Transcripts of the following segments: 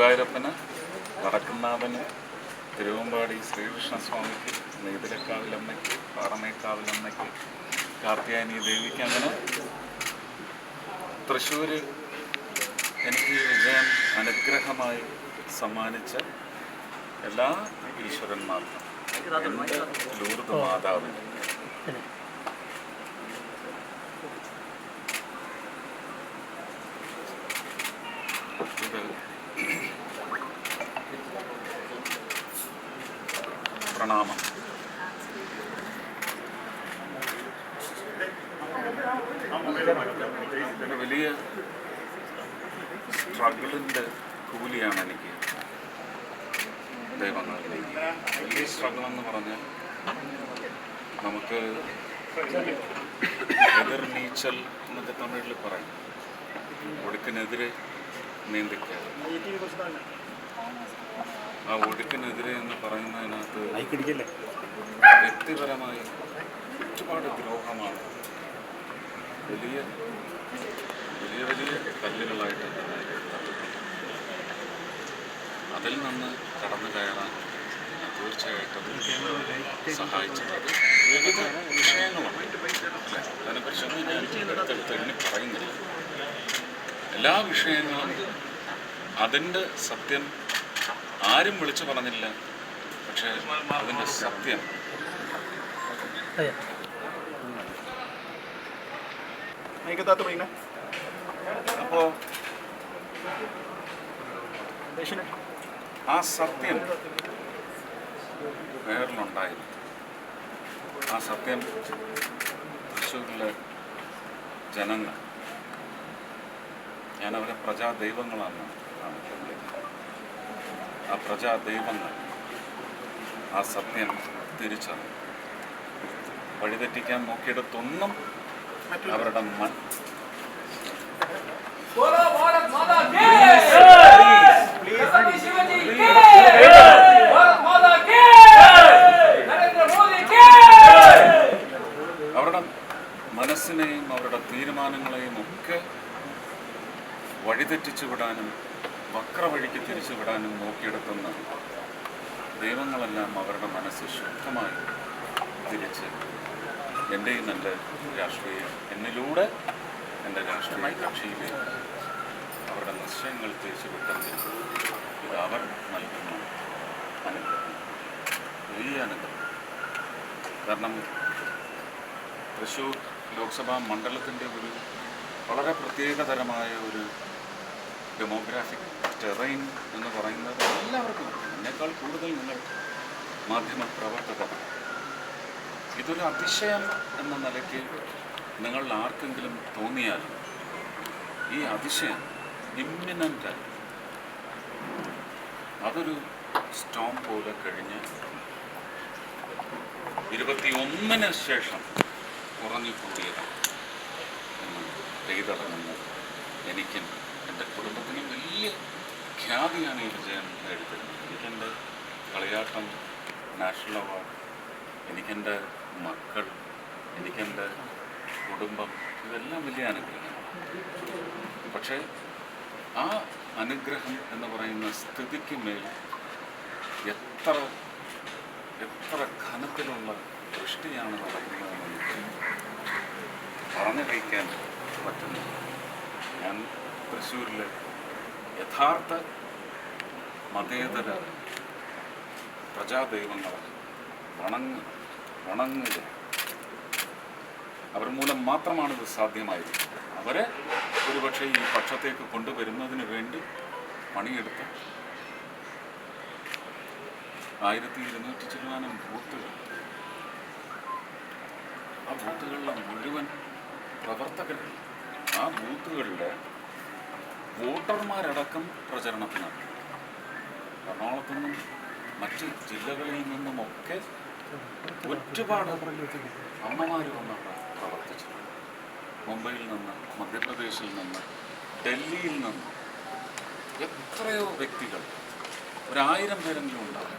ഗുരുവായൂരപ്പന് വടക്കുന്നാഥന് തിരുവമ്പാടി ശ്രീകൃഷ്ണസ്വാമിക്ക് നെയ്തിലക്കാവിലമ്മയ്ക്ക് പാറമേക്കാവിലമ്മയ്ക്ക് കാർത്തിയാനി ദേവിക്ക് അങ്ങനെ തൃശ്ശൂർ എനിക്ക് വിജയം അനുഗ്രഹമായി സമ്മാനിച്ച എല്ലാ ഈശ്വരന്മാർക്കും. എന്റെ ലൂർദ് മാതാവിന് ഇത് പ്രണാമം ഒരു വലിയ സ്ട്രഗിളിന്റെ കൂലിയാണ് എനിക്ക് ദൈവങ്ങൾ വലിയ സ്ട്രഗിൾ എന്ന് പറഞ്ഞാൽ നമുക്ക് എതിർ നീച്ചൽ എന്നൊക്കെ തമിഴിൽ പറയും. ഒടുക്കിനെതിരെ നീന്തിക്കുക ആ ഒടുക്കിനെതിരെ എന്ന് പറയുന്നതിനകത്ത് വ്യക്തിപരമായി ഒരുപാട് ദ്രോഹമാണ്. വലിയ വലിയ വലിയ കല്ലുകളായിട്ട്. അതിൽ നിന്ന് കടന്നു കയറാൻ തീർച്ചയായിട്ടും സഹായിച്ചത് അത് വിവിധ വിഷയങ്ങളുണ്ട് അല്ലേ? അതിനെക്കുറിച്ചൊന്നും ഞാൻ എണ്ണി പറയുന്നില്ല. എല്ലാ വിഷയങ്ങളും അതിന്റെ സത്യം ആരും വിളിച്ചു പറഞ്ഞില്ല പക്ഷേ അതിന്റെ സത്യം അപ്പോ ആ സത്യം വേറിലുണ്ടായിരുന്നു ആ സത്യം തൃശ്ശൂരിലെ ജനങ്ങൾ ഞാൻ അവരെ പ്രജാദൈവങ്ങളാണ് ആ പ്രജാദൈവങ്ങൾ ആ സത്യം തിരിച്ചറിഞ്ഞു. വഴിതെറ്റിക്കാൻ നോക്കിയെടുത്തൊന്നും അവരുടെ മൻ വഴിതെറ്റിച്ചു വിടാനും വക്രവഴിക്ക് തിരിച്ചു വിടാനും നോക്കിയെടുക്കുന്ന ദൈവങ്ങളെല്ലാം അവരുടെ മനസ്സ് ശുദ്ധമായി തിരിച്ച് എന്റെയും എന്റെ രാഷ്ട്രീയ എന്നിലൂടെ എന്റെ രാഷ്ട്രീയ കക്ഷിയിലേക്ക് അവരുടെ നിശ്ചയങ്ങൾ തിരിച്ചു വിട്ടെങ്കിൽ ഇത് അവർ നൽകുന്ന അനുഗ്രഹം വലിയ അനുഗ്രഹം. കാരണം തൃശ്ശൂർ ലോക്സഭാ മണ്ഡലത്തിന്റെ ഒരു വളരെ പ്രത്യേകതരമായ ഒരു ഡെമോഗ്രാഫിക് ടെറൈൻ എന്ന് പറയുന്നത് എല്ലാവർക്കും എന്നെക്കാൾ കൂടുതൽ നിങ്ങൾ മാധ്യമ പ്രവർത്തകർ. ഇതൊരു അതിശയം എന്ന നിലയ്ക്ക് നിങ്ങൾ ആർക്കെങ്കിലും തോന്നിയാൽ ഈ അതിശയം ഇമ്മിനന്റ് അതൊരു സ്റ്റോം പോലെ കഴിഞ്ഞ് ഇരുപത്തിയൊന്നിന് ശേഷം കുറഞ്ഞു കൂടിയതാണ്. പെയ്തിറങ്ങുന്നത് എനിക്കും എന്റെ കുടുംബത്തിന് വലിയ ഖ്യാതിയാണ് ഈ വിജയം നേടിത്തരുന്നത്. എനിക്കെന്റെ കളിയാട്ടം നാഷണൽ അവാർഡ് എനിക്കെന്റെ മക്കൾ എനിക്കെന്റെ കുടുംബം ഇതെല്ലാം വലിയ അനുഗ്രഹമാണ് പക്ഷേ ആ അനുഗ്രഹം എന്ന് പറയുന്ന സ്ഥിതിക്ക് മേൽ എത്ര എത്ര ഘനത്തിലുള്ള ദൃഷ്ടിയാണ് നടക്കുന്നതെന്ന് എനിക്ക് പറഞ്ഞറിയിക്കാൻ പറ്റുന്നത് ഞാൻ തൃശ്ശൂരിലെ യഥാർത്ഥ മതേതര പ്രജാദൈവങ്ങളെ വണങ്ങ് വണങ്ങുക. അവർ മൂലം മാത്രമാണ് ഇത് സാധ്യമായത് അവരെ ഒരുപക്ഷെ ഈ പക്ഷത്തേക്ക് കൊണ്ടുവരുന്നതിന് വേണ്ടി പണിയെടുത്ത ആയിരത്തി ഇരുന്നൂറ്റി ചില്ലാനം ബൂത്തുകൾ. ആ ബൂത്തുകളിലെ മുഴുവൻ പ്രവർത്തകർ ആ ബൂത്തുകളിലെ വോട്ടർമാരടക്കം പ്രചരണത്തിനാണ്. എറണാകുളത്തു നിന്നും മറ്റ് ജില്ലകളിൽ നിന്നുമൊക്കെ ഒരുപാട് അമ്മമാർ വന്ന് പ്രവർത്തിച്ചിട്ടുണ്ട്. മുംബൈയിൽ നിന്ന് മധ്യപ്രദേശിൽ നിന്ന് ഡൽഹിയിൽ നിന്ന് എത്രയോ വ്യക്തികൾ ഒരായിരം പേരെങ്കിലും ഉണ്ടാകും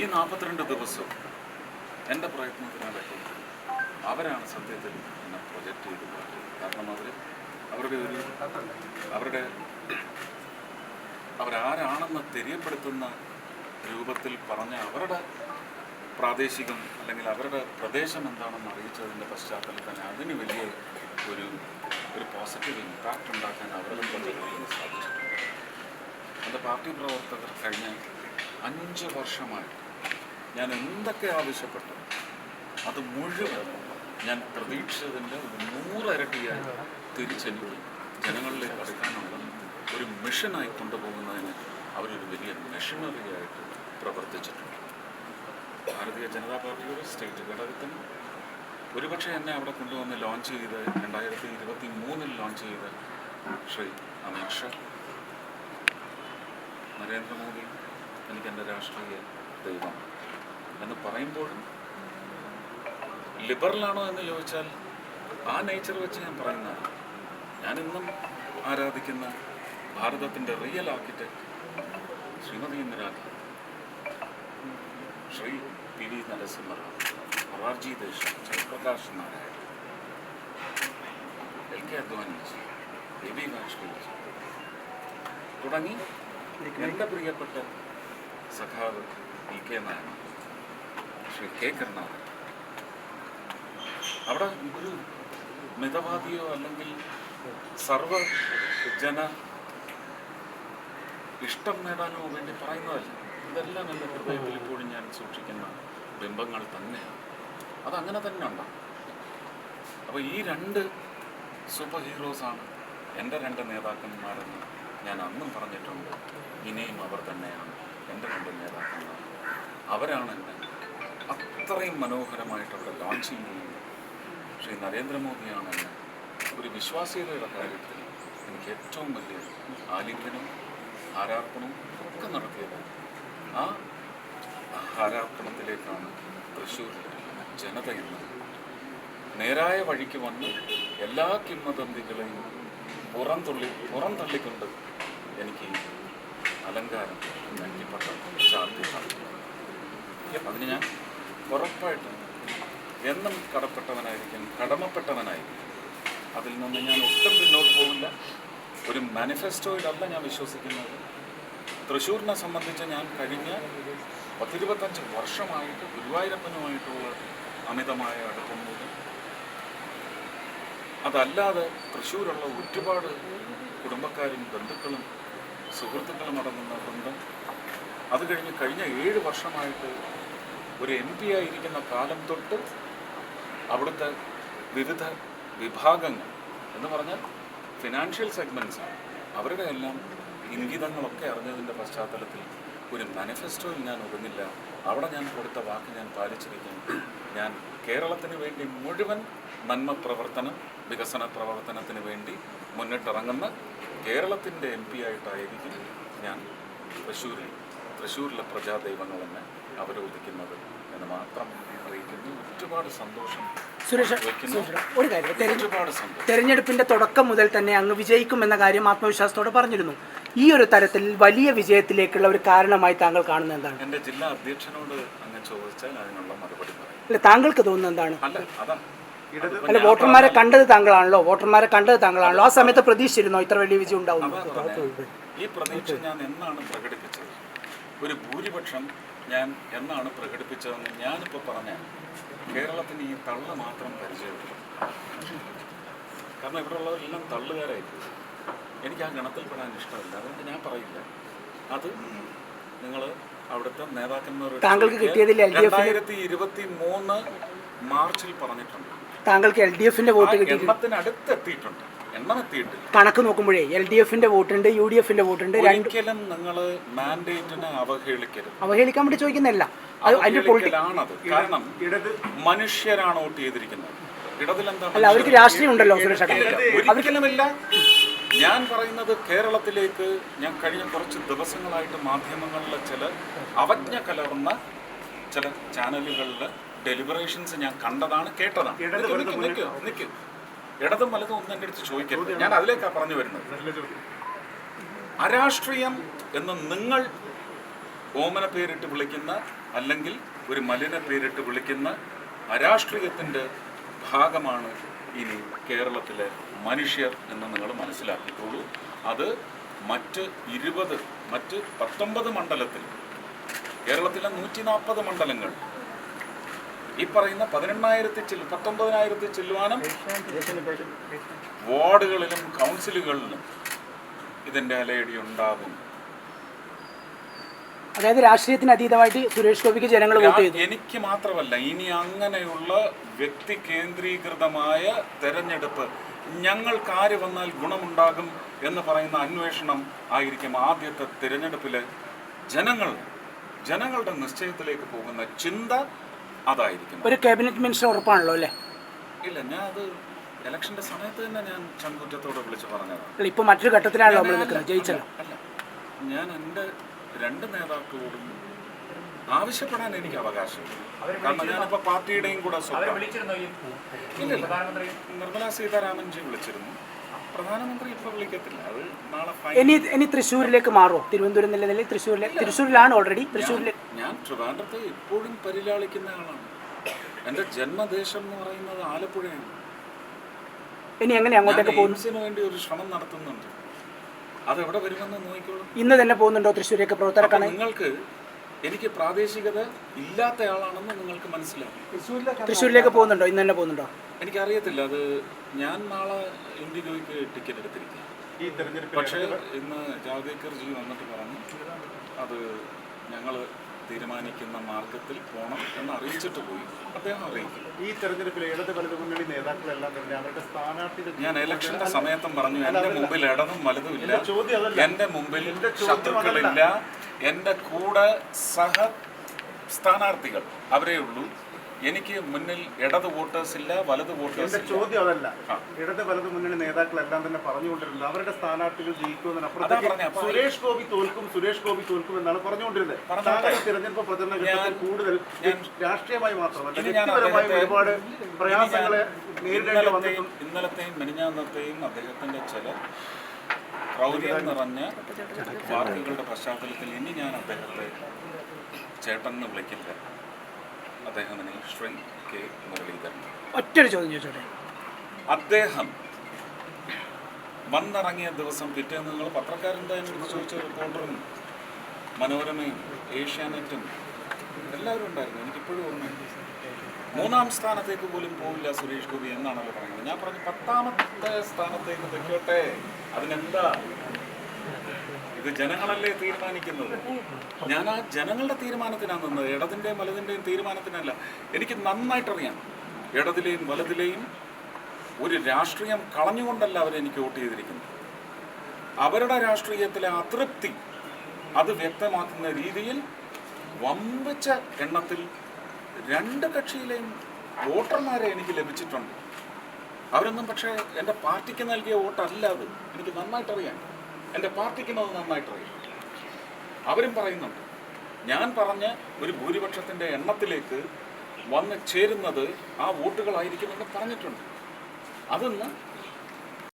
ഈ നാൽപ്പത്തിരണ്ട് ദിവസം എന്റെ പ്രയത്നത്തിനാലും അവരാണ് സത്യത്തിൽ എന്നെ പ്രൊജക്റ്റ് ചെയ്ത് കാരണം അവർ അവരുടെ ഒരു അവരുടെ അവരാരാണെന്ന് തെരിയപ്പെടുത്തുന്ന രൂപത്തിൽ പറഞ്ഞ അവരുടെ പ്രാദേശികം അല്ലെങ്കിൽ അവരുടെ പ്രദേശം എന്താണെന്ന് അറിയിച്ചതിന്റെ പശ്ചാത്തലത്തിൽ തന്നെ അതിന് വലിയ ഒരു ഒരു പോസിറ്റീവ് ഇമ്പാക്റ്റ് ഉണ്ടാക്കാൻ അവരുടെ പ്രജകളിൽ സാധിച്ചിട്ടുണ്ട്. എന്റെ പാർട്ടി പ്രവർത്തകർ കഴിഞ്ഞ അഞ്ച് വർഷമായി ഞാൻ എന്തൊക്കെ ആവശ്യപ്പെട്ടു അത് മുഴുവൻ ഞാൻ പ്രതീക്ഷിച്ചതിന്റെ ഒരു നൂറരട്ടിയായി തിരിച്ചെനിക്ക് ജനങ്ങളിലേക്ക് അടുക്കാനുള്ള ഒരു മിഷനായി കൊണ്ടുപോകുന്നതിന് അവരൊരു വലിയ മെഷീനറിയായിട്ട് പ്രവർത്തിച്ചിട്ടുണ്ട്. ഭാരതീയ ജനതാ പാർട്ടിയുടെ സ്റ്റേറ്റ് ഘടകത്തിന് ഒരുപക്ഷെ എന്നെ അവിടെ കൊണ്ടുവന്ന് ലോഞ്ച് ചെയ്ത് രണ്ടായിരത്തി ഇരുപത്തി മൂന്നിൽ ലോഞ്ച് ചെയ്ത ശ്രീ അമിത്ഷാ നരേന്ദ്രമോദി എനിക്ക് എന്റെ രാഷ്ട്രീയ ദൈവം എന്ന് പറയുമ്പോഴും ലിബറലാണോ എന്ന് ചോദിച്ചാൽ ആ നേച്ചർ വെച്ച് ഞാൻ പറയുന്നതാണ്. ഞാൻ ഇന്നും ആരാധിക്കുന്ന ഭാരതത്തിന്റെ real architect Shrimati Indira Gandhi Shri P V Narasimha Rao Morarji Desai Jayaprakash Narayan L K Advaniji A B Vajpayee. തുടങ്ങി എന്റെ പ്രിയപ്പെട്ട സഖാവ് E K Nair Shri K Karunakaran. അവിടെ ഒരു മിതവാദിയോ അല്ലെങ്കിൽ സർവ ജന ഇഷ്ടം നേടാനോ വേണ്ടി പറയുന്നതല്ല. ഇതെല്ലാം എന്റെ ഹൃദയത്തിൽ ഇപ്പോഴും ഞാൻ സൂക്ഷിക്കുന്ന ബിംബങ്ങൾ തന്നെയാണ്. അതങ്ങനെ തന്നെ ഉണ്ടാവും. അപ്പോൾ ഈ രണ്ട് സൂപ്പർ ഹീറോസാണ് എന്റെ രണ്ട് നേതാക്കന്മാരെന്ന് ഞാൻ അന്നും പറഞ്ഞിട്ടുണ്ട്. ഇനിയും അവർ തന്നെയാണ് എന്റെ രണ്ട് നേതാക്കന്മാർ. അവരാണ് എന്നെ അത്രയും മനോഹരമായിട്ട് ലോഞ്ചിങ് ലോഞ്ച് ചെയ്യുന്നത് ശ്രീ നരേന്ദ്രമോദിയാണ് എന്നെ ഒരു വിശ്വാസ്യതയുടെ കാര്യത്തിൽ എനിക്ക് ഏറ്റവും വലിയ ആലിംഗനവും ആരാർപ്പണവും ഒക്കെ നടത്തിയത് ആ ആരാർപ്പണത്തിലേക്കാണ് തൃശ്ശൂരിലെ ജനത ഇന്ന് നേരായ വഴിക്ക് വന്ന് എല്ലാ കിംവദന്തികളെയും പുറംതുള്ളി പുറംതള്ളിക്കൊണ്ട് എനിക്ക് അലങ്കാരം നൽകിപ്പെട്ട സാധ്യത അതിന് ഞാൻ ഉറപ്പായിട്ടും എന്നും കടപ്പെട്ടവനായിരിക്കും കടമപ്പെട്ടവനായിരിക്കും. അതിൽ നിന്ന് ഞാൻ ഒട്ടും പിന്നോട്ട് പോകില്ല ഒരു മാനിഫെസ്റ്റോയിലല്ല ഞാൻ വിശ്വസിക്കുന്നത്. തൃശ്ശൂരിനെ സംബന്ധിച്ച് ഞാൻ കഴിഞ്ഞ പത്തിരുപത്തഞ്ച് വർഷമായിട്ട് ഗുരുവായൂരപ്പനുമായിട്ടുള്ള അമിതമായ അടുപ്പം മൂലം അതല്ലാതെ തൃശ്ശൂരുള്ള ഒരുപാട് കുടുംബക്കാരും ബന്ധുക്കളും സുഹൃത്തുക്കളും അടങ്ങുന്ന ബന്ധം. അത് കഴിഞ്ഞ് കഴിഞ്ഞ ഏഴ് വർഷമായിട്ട് ഒരു എം പി ആയിരിക്കുന്ന കാലം തൊട്ട് അവിടുത്തെ വിവിധ വിഭാഗങ്ങൾ എന്ന് പറഞ്ഞാൽ ഫിനാൻഷ്യൽ സെഗ്മെന്റ്സ് അവരുടെ എല്ലാം ഇംഗിതങ്ങളൊക്കെ അറിഞ്ഞതിന്റെ പശ്ചാത്തലത്തിൽ ഒരു മാനിഫെസ്റ്റോയിൽ ഞാൻ ഒതുങ്ങില്ല. അവിടെ ഞാൻ കൊടുത്ത വാക്ക് ഞാൻ പാലിച്ചിരിക്കും ഞാൻ കേരളത്തിന് വേണ്ടി മുഴുവൻ നന്മ പ്രവർത്തനം വികസന പ്രവർത്തനത്തിന് വേണ്ടി മുന്നിട്ടിറങ്ങുന്ന കേരളത്തിന്റെ എം പി ആയിട്ടായിരിക്കും ഞാൻ തൃശ്ശൂരിൽ തൃശ്ശൂരിലെ പ്രജാദൈവങ്ങൾ എന്നെ അവരോധിക്കുന്നത് എന്ന് മാത്രം അറിയിക്കുന്നു. ഒരുപാട് സന്തോഷം. സുരേഷ് സുരേഷ്, ഒരു കാര്യം തെരഞ്ഞ- തെരഞ്ഞെടുപ്പിന്റെ തുടക്കം മുതൽ തന്നെ അങ്ങ് വിജയിക്കുമെന്ന കാര്യം ആത്മവിശ്വാസത്തോടെ പറഞ്ഞിരുന്നു. ഈ ഒരു തരത്തിൽ വലിയ വിജയത്തിലേക്കുള്ള ഒരു കാരണമായി താങ്കൾ കാണുന്നത് എന്താണ്? എന്റെ ജില്ലാ അധ്യക്ഷനോട് അങ്ങ് ചോദിച്ചാൽ അതിനുള്ള മറുപടി അല്ല താങ്കൾക്ക് തോന്നുന്നത് എന്താണ്? അല്ല വോട്ടർമാരെ കണ്ടത് താങ്കളാണല്ലോ. വോട്ടർമാരെ കണ്ടത് താങ്കളാണല്ലോ. ആ സമയത്ത് പ്രതീക്ഷിച്ചിരുന്നോ ഇത്ര വലിയ വിജയം ഉണ്ടാവും ഈ പ്രതീക്ഷ ഞാൻ എന്നാണ് പ്രകടിപ്പിച്ചത്? ഒരു ഭൂരിപക്ഷം ഞാൻ എന്നാണ് പ്രകടിപ്പിച്ചതെന്ന് ഞാനിപ്പോൾ പറഞ്ഞ. കേരളത്തിന് ഈ തള്ള മാത്രം പരിചയമുള്ളൂ. കാരണം ഇവിടെ ഉള്ളവരെല്ലാം തള്ളുകാരായിരിക്കും. എനിക്ക് ആ ഗണത്തിൽപ്പെടാൻ ഇഷ്ടമില്ല. അതുകൊണ്ട് ഞാൻ പറയില്ല. അത് നിങ്ങൾ അവിടുത്തെ നേതാക്കന്മാർ താങ്കൾക്ക് കിട്ടിയതിൽ രണ്ടായിരത്തി ഇരുപത്തി മൂന്ന് മാർച്ചിൽ പറഞ്ഞിട്ടുണ്ട്. താങ്കൾക്ക് എൽ ഡി എഫിന്റെ വോട്ട് എണ്ണത്തിനടുത്ത് എത്തിയിട്ടുണ്ട് എണ്ണം എത്തിയിട്ടില്ല. കണക്ക് നോക്കുമ്പോഴേ എൽ ഡി എഫിന്റെ വോട്ടുണ്ട് യു ഡി എഫിന്റെ വോട്ടുണ്ട് രണ്ട് ഒരിക്കലും നിങ്ങൾ മാൻഡേറ്റിനെ അവഹേളിക്കരുത്. അവഹേളിക്കാൻ വേണ്ടി ചോദിക്കുന്നില്ല അത് അതിന്റെ കാരണം ഇടത് മനുഷ്യരാണ് വോട്ട് ചെയ്തിരിക്കുന്നത്. അല്ല അവർക്ക് രാഷ്ട്രീയം ഉണ്ടല്ലോ സുരേഷ്. ഒരിക്കലുമില്ല. ഞാൻ പറയുന്നത് കേരളത്തിലേക്ക് ഞാൻ കഴിഞ്ഞ കുറച്ച് ദിവസങ്ങളായിട്ട് മാധ്യമങ്ങളിലെ ചില അവജ്ഞ കലർന്ന ചില ചാനലുകളിലെ ഡെലിബറേഷൻസ് ഞാൻ കണ്ടതാണ് കേട്ടതാണ്. നിൽക്കും ഇടതും വലതും ഒന്നും എന്റെ അടുത്ത് ചോദിക്കരുത്. ഞാൻ അതിലേക്കാണ് പറഞ്ഞു വരുന്നത്. അരാഷ്ട്രീയം എന്ന് നിങ്ങൾ ഓമന പേരിട്ട് വിളിക്കുന്ന അല്ലെങ്കിൽ ഒരു മലിന പേരിട്ട് വിളിക്കുന്ന അരാഷ്ട്രീയത്തിന്റെ ഭാഗമാണ് ഇനി കേരളത്തിലെ മനുഷ്യർ എന്ന് നിങ്ങൾ മനസ്സിലാക്കിക്കോളൂ. അത് മറ്റ് ഇരുപത് മറ്റ് പത്തൊമ്പത് മണ്ഡലത്തിൽ കേരളത്തിലെ നൂറ്റി നാൽപ്പത് മണ്ഡലങ്ങൾ ഈ പറയുന്ന പതിനെണ്ണായിരത്തി ചില്ല പത്തൊമ്പതിനായിരത്തി ചെല്ലുവാനും വാർഡുകളിലും കൗൺസിലുകളിലും ഇതിന്റെ അലയടി ഉണ്ടാകും. അതായത് രാഷ്ട്രീയത്തിന് അതീതമായിട്ട് സുരേഷ് ഗോപിക്ക് ജനങ്ങൾ വോട്ട് ചെയ്തു. എനിക്ക് മാത്രമല്ല ഇനി അങ്ങനെയുള്ള വ്യക്തി കേന്ദ്രീകൃതമായ തെരഞ്ഞെടുപ്പ് ഞങ്ങൾക്ക് ആര് വന്നാൽ ഗുണമുണ്ടാകും എന്ന് പറയുന്ന അന്വേഷണം ആയിരിക്കും ആദ്യത്തെ തിരഞ്ഞെടുപ്പിൽ ജനങ്ങൾ ജനങ്ങളുടെ നിശ്ചയത്തിലേക്ക് പോകുന്ന ചിന്ത അതായിരിക്കും ഒരു ക്യാബിനറ്റ് മിനിസ്റ്റർ ഉറപ്പാണല്ലോ അല്ലേ? ഇല്ല ഞാൻ അത് ഇലക്ഷന്റെ സമയത്ത് തന്നെ ഞാൻ ചങ്കുറ്റത്തോട് വിളിച്ചു പറഞ്ഞത്. അല്ല ഇപ്പൊ മറ്റൊരു ഘട്ടത്തിലാണല്ലോ നമ്മൾ നിൽക്കുന്നത്. ജയിച്ചല്ലോ. അല്ല ഞാൻ എന്റെ രണ്ട് നേതാക്കളോടും ആവശ്യപ്പെടാൻ എനിക്ക് അവകാശമുണ്ട് കാരണം ഞാനിപ്പോൾ പാർട്ടിയുടെയും കൂടെ നിർമ്മല സീതാരാമൻജി വിളിച്ചിരുന്നു. പ്രധാനമന്ത്രി ഇപ്പൊ വിളിക്കത്തില്ല. അത് നാളെ ഇനി ഇനി തൃശ്ശൂരിലേക്ക് മാറുമോ തിരുവനന്തപുരം നില നിലയിൽ തൃശ്ശൂരിലേക്ക് തൃശ്ശൂരിലാണ് ഓൾറെഡി തൃശ്ശൂരിൽ ട്രിവാൻഡ്രത്തെ എപ്പോഴും പരിലാളിക്കുന്ന ആളാണ്. എന്റെ ജന്മദേശം എന്ന് പറയുന്നത് ആലപ്പുഴയാണ്. ഇനി എങ്ങനെ അങ്ങോട്ടേക്ക് പോകുന്നു? എയിംസിന് വേണ്ടി ഒരു ശ്രമം നടത്തുന്നുണ്ട്. അതെവിടെ വരുമെന്ന് നോക്കിക്കോളൂ. ഇന്ന് തന്നെ പോകുന്നുണ്ടോ തൃശ്ശൂരേക്ക് പ്രവർത്തകരെ നിങ്ങൾക്ക് എനിക്ക് പ്രാദേശികത ഇല്ലാത്ത ആളാണെന്ന് നിങ്ങൾക്ക് മനസ്സിലാവും. തൃശ്ശൂരിലേക്ക് പോകുന്നുണ്ടോ? ഇന്ന് തന്നെ പോകുന്നുണ്ടോ? എനിക്കറിയത്തില്ല. അത് ഞാൻ നാളെ ഇൻഡിഗോയ്ക്ക് ടിക്കറ്റ് എടുത്തിരിക്കുക ഈ തെരഞ്ഞെടുപ്പിൽ പക്ഷേ ഇന്ന് ജാവ്ദേക്കർ ജി വന്നിട്ട് പറഞ്ഞു അത് ഞങ്ങൾ തീരുമാനിക്കുന്ന മാർഗത്തിൽ പോകണം എന്ന് അറിയിച്ചിട്ട് പോയി. അദ്ദേഹം അറിയിക്കും. ഈ തെരഞ്ഞെടുപ്പിൽ ഇടത് വലത് മുന്നണി നേതാക്കളെല്ലാം തന്നെ അവരുടെ സ്ഥാനാർത്ഥി ഞാൻ ഇലക്ഷന്റെ സമയത്തും പറഞ്ഞു എന്റെ മുമ്പിൽ ഇടതും വലതും ഇല്ല. എന്റെ മുമ്പിൽ ശത്രുക്കളില്ല. എന്റെ കൂടെ സഹ സ്ഥാനാർത്ഥികൾ അവരേ ഉള്ളൂ. എനിക്ക് മുന്നിൽ ഇടത് വോട്ടേഴ്സ് ഇല്ല വലത് വോട്ടേഴ്സ് ചോദ്യം അതല്ല. ഇടത് വലത് മുന്നണി നേതാക്കളെല്ലാം തന്നെ പറഞ്ഞുകൊണ്ടിരുന്നത് അവരുടെ സ്ഥാനാർത്ഥികൾ ജയിക്കുമെന്നപ്പുറത്തേക്ക് സുരേഷ് ഗോപി തോൽക്കും സുരേഷ് ഗോപി തോൽക്കും എന്നാണ് പറഞ്ഞുകൊണ്ടിരുന്നത്. തിരഞ്ഞെടുപ്പ് പ്രചരണ ഘട്ടത്തിൽ കൂടുതൽ ഞാൻ- രാഷ്ട്രീയമായി മാത്രമല്ല വ്യക്തിപരമായി ഒരുപാട് പ്രയാസങ്ങളെ നേരിടേണ്ടി ഇന്നലത്തെയും വന്നിട്ടുണ്ട്. ഇന്നലത്തെയും മെനിഞ്ഞാന്നത്തെയും അദ്ദേഹത്തിന്റെ ചില ക്രൗര്യം നിറഞ്ഞ വാർത്തകളുടെ പശ്ചാത്തലത്തിൽ ഇനി ഞാൻ അദ്ദേഹത്തെ ചേട്ടൻ എന്ന് വിളിക്കില്ല. അദ്ദേഹം ശ്രീ കെ മുരളീധരൻ. ഒറ്റൊരു ചോദ്യം ചോദിച്ചോട്ടെ. അദ്ദേഹം വന്നിറങ്ങിയ ദിവസം പിറ്റേന്ന് നിങ്ങൾ പത്രക്കാരന്റെ എന്നോട് ചോദിച്ച റിപ്പോർട്ടറും മനോരമയും ഏഷ്യാനെറ്റും എല്ലാവരും ഉണ്ടായിരുന്നു. എനിക്കിപ്പോഴും ഓർമ്മയുണ്ട്. മൂന്നാം സ്ഥാനത്തേക്ക് പോലും പോവില്ല സുരേഷ് ഗോപി എന്നാണല്ലോ പറയുന്നത്. ഞാൻ പറഞ്ഞു പത്താമത്തെ സ്ഥാനത്തേക്ക് തെക്കോട്ടെ അതിനെന്താ ഇത് ജനങ്ങളല്ലേ തീരുമാനിക്കുന്നത്? ഞാൻ ആ ജനങ്ങളുടെ തീരുമാനത്തിനാണ് നിന്നത്. ഇടതിന്റെയും വലതിന്റെയും തീരുമാനത്തിനല്ല. എനിക്ക് നന്നായിട്ടറിയാം. ഇടതിലെയും വലതിലെയും ഒരു രാഷ്ട്രീയം കളഞ്ഞുകൊണ്ടല്ല അവരെനിക്ക് വോട്ട് ചെയ്തിരിക്കുന്നത്. അവരുടെ രാഷ്ട്രീയത്തിലെ അതൃപ്തി അത് വ്യക്തമാക്കുന്ന രീതിയിൽ വമ്പിച്ച എണ്ണത്തിൽ രണ്ട് കക്ഷിയിലെയും വോട്ടർമാരെ എനിക്ക് ലഭിച്ചിട്ടുണ്ട്. അവരൊന്നും പക്ഷേ എന്റെ പാർട്ടിക്ക് നൽകിയ വോട്ടല്ല അത്. എനിക്ക് നന്നായിട്ടറിയാം. എന്റെ പാർട്ടിക്കും അത് നന്നായിട്ടറിയാം. അവരും പറയുന്നുണ്ട് ഞാൻ പറഞ്ഞ ഒരു ഭൂരിപക്ഷത്തിന്റെ എണ്ണത്തിലേക്ക് വന്ന് ചേരുന്നത് ആ വോട്ടുകളായിരിക്കുമെന്ന് പറഞ്ഞിട്ടുണ്ട്. അതൊന്ന്